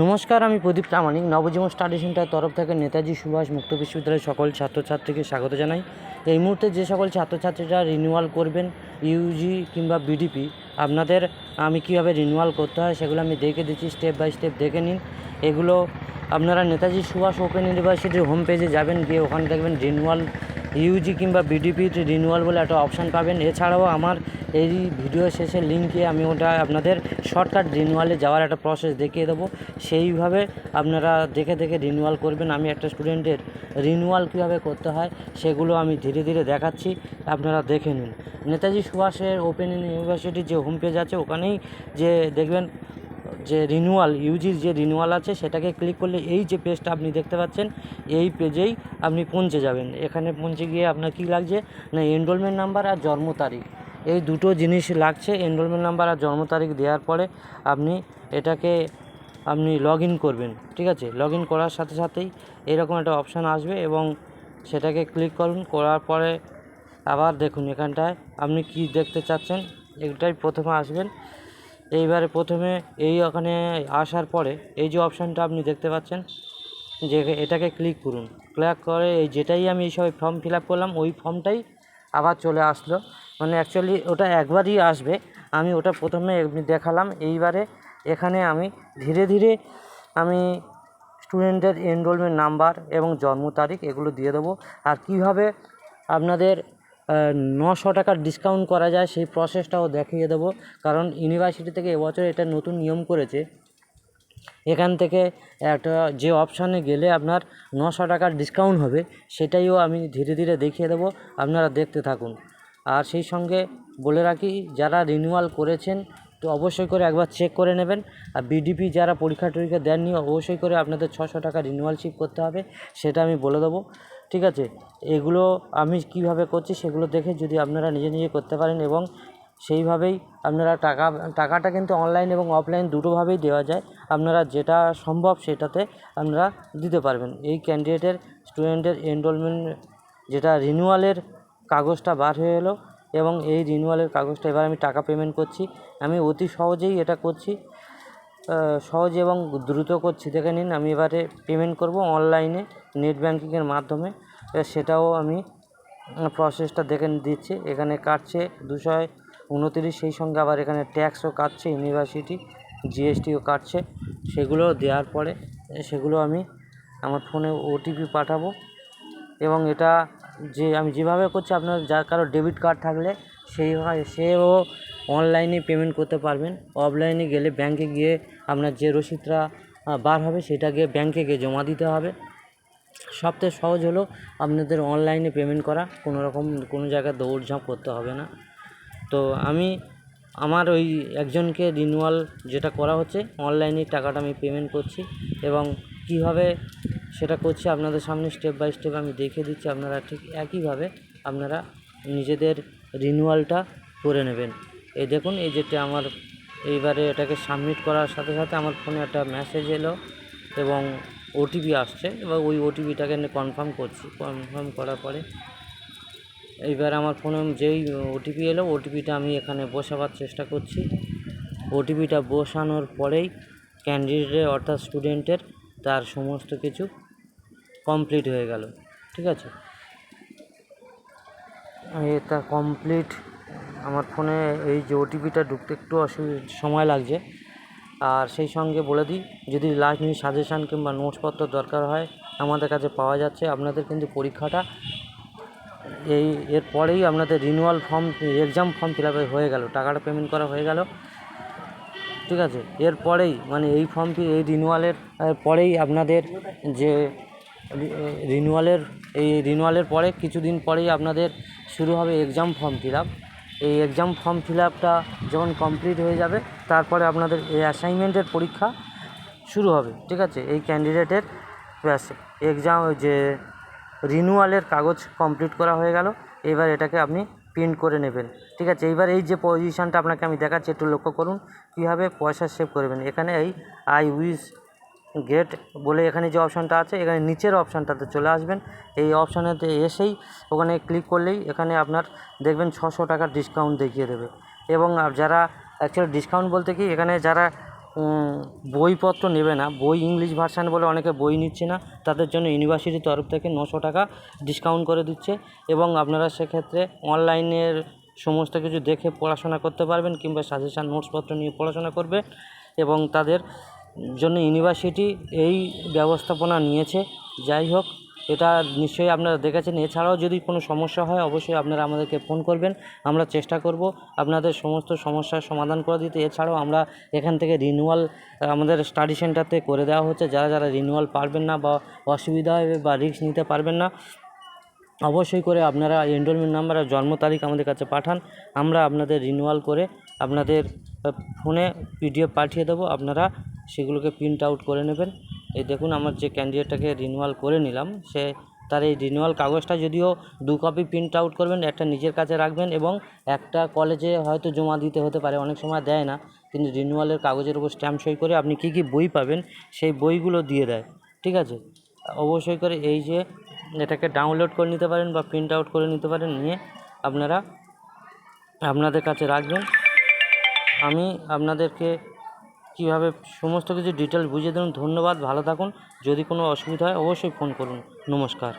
নমস্কার, আমি Pradip Pramanik. Nabajiban study centre তরফ থেকে নেতাজি সুভাষ মুক্ত বিশ্ববিদ্যালয়ের সকল ছাত্রছাত্রীকে স্বাগত জানাই। এই মুহূর্তে যে সকল ছাত্রছাত্রীরা রিনিউয়াল করবেন ইউজি কিংবা বিডিপি আপনাদের আমি কীভাবে রিনিউয়াল করতে হয় সেগুলো আমি দেখে দিচ্ছি স্টেপ বাই স্টেপ দেখে নিন। এগুলো আপনারা নেতাজি সুভাষ ওপেন ইউনিভার্সিটির হোম পেজে যাবেন, গিয়ে ওখানে দেখবেন রিনিউয়াল ইউজি কিংবা বিডিপির রিনিউয়াল বলে একটা অপশান পাবেন। এছাড়াও আমার এই ভিডিও শেষে লিঙ্কে আমি ওটা আপনাদের শর্টকাট রিনিউয়ালে যাওয়ার একটা প্রসেস দেখিয়ে দেবো। সেইভাবে আপনারা দেখে দেখে রিনিউয়াল করবেন। আমি একটা স্টুডেন্টের রিনিউয়াল কীভাবে করতে হয় সেগুলো আমি ধীরে ধীরে দেখাচ্ছি। আপনারা দেখে নিন। নেতাজি সুভাষের ওপেন ইউনিভার্সিটির যে হোম পেজ আছে, ওখানেই যে দেখবেন যে রিনিউয়াল ইউজির যে রিনিউয়াল আছে, সেটাকে ক্লিক করলে এই যে পেজটা আপনি দেখতে পাচ্ছেন, এই পেজেই আপনি পৌঁছে যাবেন। এখানে পৌঁছে গিয়ে আপনার কী লাগছে? না এনরোলমেন্ট নাম্বার আর জন্ম তারিখ। এই দুটো জিনিস লাগছে এনরোলমেন্ট নাম্বার আর জন্ম তারিখ দেওয়ার পরে আপনি এটাকে আপনি লগ ইন করবেন, ঠিক আছে? লগ ইন করার সাথে সাথেই এরকম একটা অপশান আসবে এবং সেটাকে ক্লিক করুন, করার পরে আবার দেখুন এখানটায় আপনি কি দেখতে চাচ্ছেন, এটাই প্রথমে আসবেন। এইবারে প্রথমে এই ওখানে আসার পরে এই যে অপশানটা আপনি দেখতে পাচ্ছেন, যে এটাকে ক্লিক করুন। ক্লিক করে এই যেটাই আমি এই সব ফর্ম ফিল আপ করলাম, ওই ফর্মটাই আবার চলে আসলো। মানে অ্যাকচুয়ালি ওটা একবারই আসবে। আমি ওটা প্রথমে দেখালাম। এইবারে এখানে আমি ধীরে ধীরে আমি স্টুডেন্টের এনরোলমেন্ট নাম্বার এবং জন্ম তারিখ এগুলো দিয়ে দেবো। আর কীভাবে আপনাদের নশো টাকার ডিসকাউন্ট করা যায়, সেই প্রসেসটাও দেখিয়ে দেবো। কারণ ইউনিভার্সিটি থেকে এবছর এটা নতুন নিয়ম করেছে। এখান থেকে একটা যে অপশানে গেলে আপনার নশো টাকার ডিসকাউন্ট হবে, সেটাইও আমি ধীরে ধীরে দেখিয়ে দেবো। আপনারা দেখতে থাকুন। আর সেই সঙ্গে বলে রাখি, যারা রিনিউয়াল করেছেন, তো অবশ্যই করে একবার চেক করে নেবেন। আর বিডিপি যারা পরীক্ষা টরীক্ষা দেননি, অবশ্যই করে আপনাদের ছশো টাকা রিনিউয়ালশিপ করতে হবে, সেটা আমি বলে দেবো। ঠিক আছে? এগুলো আমি কীভাবে করছি সেগুলো দেখে যদি আপনারা নিজে নিজে করতে পারেন এবং সেইভাবেই আপনারা টাকা, টাকাটা কিন্তু অনলাইন এবং অফলাইন দুটোভাবেই দেওয়া যায়। আপনারা যেটা সম্ভব সেটাতে আপনারা দিতে পারবেন। এই ক্যান্ডিডেটের, স্টুডেন্টের এনরোলমেন্ট যেটা রিনিউয়ালের কাগজটা বার হয়ে এলো এবং এই রিনিউয়ালের কাগজটা এবার আমি টাকা পেমেন্ট করছি। আমি অতি সহজেই এটা করছি। সহজ এবং দ্রুত করছি। দেখে নিন, আমি এবারে পেমেন্ট করব অনলাইনে নেট ব্যাঙ্কিংয়ের মাধ্যমে। সেটাও আমি প্রসেসটা দেখে দিচ্ছি। এখানে কাটছে দুশো উনতিরিশ, সেই সঙ্গে আবার এখানে ট্যাক্সও কাটছে ইউনিভার্সিটি জিএসটিও কাটছে। সেগুলো দেওয়ার পরে সেগুলো আমি আমার ফোনে ওটিপি পাঠাবো। এবং এটা যে আমি যেভাবে করছি, আপনার যার কারও ডেবিট কার্ড থাকলে, সেই সেও অনলাইনে পেমেন্ট করতে পারবেন অফলাইনে গেলে ব্যাংকে গিয়ে আপনার যে রসিদটা বার হবে সেটা গিয়ে ব্যাংকে গিয়ে জমা দিতে হবে। সবথেকে সহজ হলো আপনাদের অনলাইনে পেমেন্ট করা, কোনো রকম কোনো জায়গায় দৌড়ঝাঁপ করতে হবে না। তো আমি, আমার ওই একজনকে রিনিউয়াল যেটা করা হচ্ছে অনলাইনে টাকাটা আমি পেমেন্ট করছি এবং কীভাবে সেটা করছি আপনাদের সামনে স্টেপ বাই স্টেপ আমি দেখে দিচ্ছি। আপনারা ঠিক একইভাবে আপনারা নিজেদের রিনিউয়ালটা করে নেবেন। এই দেখুন, এই যেটা আমার, এইবারে এটাকে সাবমিট করার সাথে সাথে আমার ফোনে একটা মেসেজ এলো এবং ওটিপি আসছে এবার ওই ওটিপিটাকে কনফার্ম করছি। কনফার্ম করার পরে এইবার আমার ফোনে যেই ওটিপি এলো ওটিপিটা আমি এখানে বসাবার চেষ্টা করছি। ওটিপিটা বসানোর পরেই ক্যান্ডিডেটের অর্থাৎ স্টুডেন্টের তার সমস্ত কিছু কমপ্লিট হয়ে গেল। ঠিক আছে? এটা কমপ্লিট আমার ফোনে এই যে ওটিপিটা ঢুকতে একটু সময় লাগছে। আর সেই সঙ্গে বলে দিই, যদি লাস্ট মিনিট সাজেশান কিংবা নোটসপত্র দরকার হয় আমাদের কাছে পাওয়া যাচ্ছে, আপনাদের কিন্তু পরীক্ষাটা এই এরপরেই আপনাদের renewal form exam form fill হয়ে গেল, টাকাটা পেমেন্ট করা হয়ে গেল। ঠিক আছে? এরপরেই মানে এই ফর্ম এই রিনিউয়ালের পরেই আপনাদের যে রিনিউয়ালের এই রিনিউয়ালের পরে কিছুদিন পরেই আপনাদের শুরু হবে এক্সাম ফর্ম ফিল আপ এই এক্সাম ফর্ম ফিল আপটা যখন কমপ্লিট হয়ে যাবে, তারপরে আপনাদের এই অ্যাসাইনমেন্টের পরীক্ষা শুরু হবে, ঠিক আছে? এই ক্যান্ডিডেটের ব্যাস এক্সাম যে রিনিউয়ালের কাগজ কমপ্লিট করা হয়ে গেল, এবার এটাকে আপনি প্রিন্ট করে নেবেন, ঠিক আছে? এইবার এই যে পজিশানটা আপনাকে আমি দেখাচ্ছি, একটু লক্ষ্য করুন, কীভাবে পয়সা সেভ করবেন। এখানে এই আই উইস গেট বলে এখানে যে অপশানটা আছে, এখানে নিচের অপশানটাতে চলে আসবেন। এই অপশানেতে এসেই ওখানে ক্লিক করলেই এখানে আপনার দেখবেন ছশো টাকার ডিসকাউন্ট দেখিয়ে দেবে। এবং যারা অ্যাকচুয়ালি ডিসকাউন্ট বলতে কি, এখানে যারা বইপত্র নেবে না, বই ইংলিশ ভার্সান বলে অনেকে বই নিচ্ছে না, তাদের জন্য ইউনিভার্সিটির তরফ থেকে নশো টাকা ডিসকাউন্ট করে দিচ্ছে। এবং আপনারা সেক্ষেত্রে অনলাইনের সমস্ত কিছু দেখে পড়াশোনা করতে পারবেন, কিংবা সাজেশান নোটসপত্র নিয়ে পড়াশোনা করবে। এবং তাদের জন্য ইউনিভার্সিটি এই ব্যবস্থাপনা নিয়েছে। যাই হোক, এটা নিশ্চয়ই আপনারা দেখেছেন। এছাড়াও যদি কোনো সমস্যা হয়, অবশ্যই আপনারা আমাদেরকে ফোন করবেন। আমরা চেষ্টা করব আপনাদের সমস্ত সমস্যার সমাধান করে দিতে। এছাড়াও আমরা এখান থেকে রিনিউয়াল আমাদের স্টাডি সেন্টারতে করে দেওয়া হচ্ছে। যারা যারা রিনিউয়াল পারবেন না বা অসুবিধা হবে বা রিস্ক নিতে পারবেন না, অবশ্যই করে আপনারা এনরোলমেন্ট নাম্বার আর জন্ম তারিখ আমাদের কাছে পাঠান। আমরা আপনাদের রিনিউয়াল করে আপনাদের ফোনে পিডিএফ পাঠিয়ে দেবো, আপনারা সেগুলোকে প্রিন্ট আউট করে নেবেন। এই দেখুন, আমার যে ক্যান্ডিডেটটাকে রিনিউয়াল করে নিলাম, সে তার এই রিনিউয়াল কাগজটা যদিও দু কপি প্রিন্ট আউট করবেন, একটা নিজের কাছে রাখবেন এবং একটা কলেজে হয়তো জমা দিতে হতে পারে, অনেক সময় দেয় না। কিন্তু রিনিউয়ালের কাগজের উপর স্ট্যাম্প সই করে আপনি কী কী বই পাবেন, সেই বইগুলো দিয়ে দেয়, ঠিক আছে? অবশ্যই করে এই যে এটাকে ডাউনলোড করে নিতে পারেন বা প্রিন্ট আউট করে নিতে পারেন, নিয়ে আপনারা আপনাদের কাছে রাখবেন। আমি আপনাদেরকে কীভাবে সমস্ত কিছু ডিটেল বুঝিয়ে দেবেন ধন্যবাদ, ভালো থাকুন। যদি কোনো অসুবিধা হয়, অবশ্যই ফোন করুন। নমস্কার।